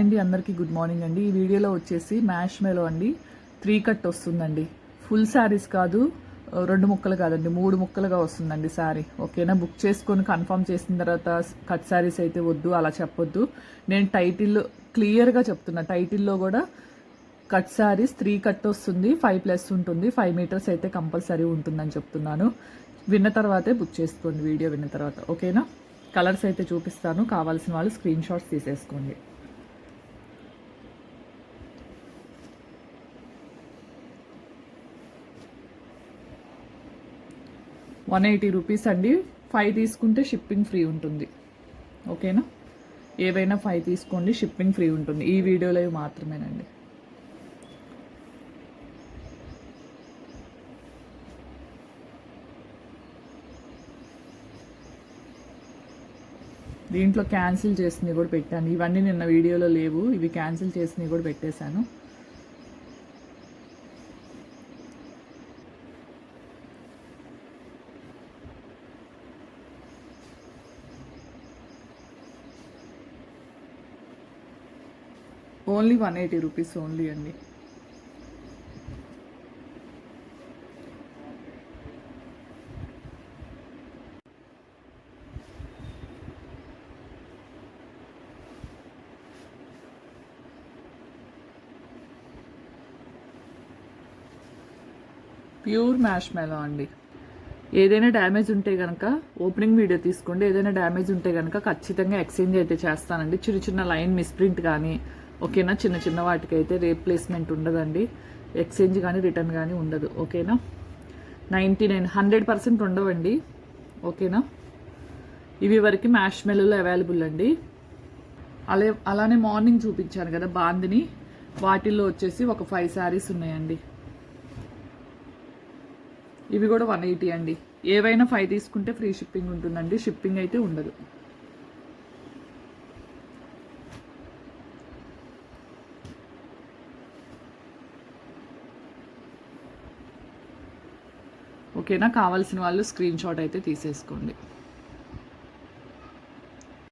అండి అందరికీ good morning అండి. ఈ వీడియోలో వచ్చేసి మ్యాష్ మేలో అండి త్రీ కట్ వస్తుందండి. ఫుల్ శారీస్ కాదు రెండు ముక్కలు కాదండి మూడు ముక్కలుగా వస్తుందండి శారీ. ఓకేనా? బుక్ చేసుకొని కన్ఫర్మ్ చేసిన తర్వాత కట్ శారీస్ అయితే వద్దు అలా చెప్పొద్దు. నేను టైటిల్ క్లియర్గా చెప్తున్నా. టైటిల్లో కూడా కట్ శారీస్ త్రీ కట్ వస్తుంది ఫైవ్ ప్లస్ ఉంటుంది ఫైవ్ మీటర్స్ అయితే కంపల్సరీ ఉంటుందని చెప్తున్నాను. విన్న తర్వాతే బుక్ చేసుకోండి వీడియో విన్న తర్వాత. ఓకేనా? కలర్స్ అయితే చూపిస్తాను కావాల్సిన వాళ్ళు స్క్రీన్ షాట్స్ తీసేసుకోండి. వన్ ఎయిటీ రూపీస్ అండి. ఫైవ్ తీసుకుంటే షిప్పింగ్ ఫ్రీ ఉంటుంది. ఓకేనా? ఏవైనా ఫైవ్ తీసుకోండి షిప్పింగ్ ఫ్రీ ఉంటుంది. ఈ వీడియోలో మాత్రమేనండి. దీంట్లో క్యాన్సిల్ చేసినవి కూడా పెట్టాను. ఇవన్నీ నిన్న వీడియోలో లేవు. ఇవి క్యాన్సిల్ చేసినవి కూడా పెట్టేశాను. Only one eighty rupees only అండి. ప్యూర్ మ్యాష్ మెలో అండి. ఏదైనా డ్యామేజ్ ఉంటే కనుక ఓపెనింగ్ వీడియో తీసుకోండి. ఏదైనా డ్యామేజ్ ఉంటే కనుక ఖచ్చితంగా ఎక్స్చేంజ్ అయితే చేస్తానండి. చిన్న చిన్న లైన్ మిస్ప్రింట్ కానీ ఓకేనా? చిన్న చిన్న వాటికి అయితే రీప్లేస్మెంట్ ఉండదండి. ఎక్స్చేంజ్ కానీ రిటర్న్ కానీ ఉండదు. ఓకేనా? నైంటీ నైన్ హండ్రెడ్ పర్సెంట్ ఉండవండి. ఓకేనా? ఇవి వరకు మ్యాష్ మెల్లో అవైలబుల్ అండి. అలా అలానే మార్నింగ్ చూపించాను కదా బాందిని. వాటిల్లో వచ్చేసి ఒక ఫైవ్ శారీస్ ఉన్నాయండి. ఇవి కూడా వన్ ఎయిటీ అండి. ఏవైనా ఫైవ్ తీసుకుంటే ఫ్రీ షిప్పింగ్ ఉంటుందండి. షిప్పింగ్ అయితే ఉండదు. ఓకేనా? కావాల్సిన వాళ్ళు స్క్రీన్ షాట్ అయితే తీసేసుకోండి.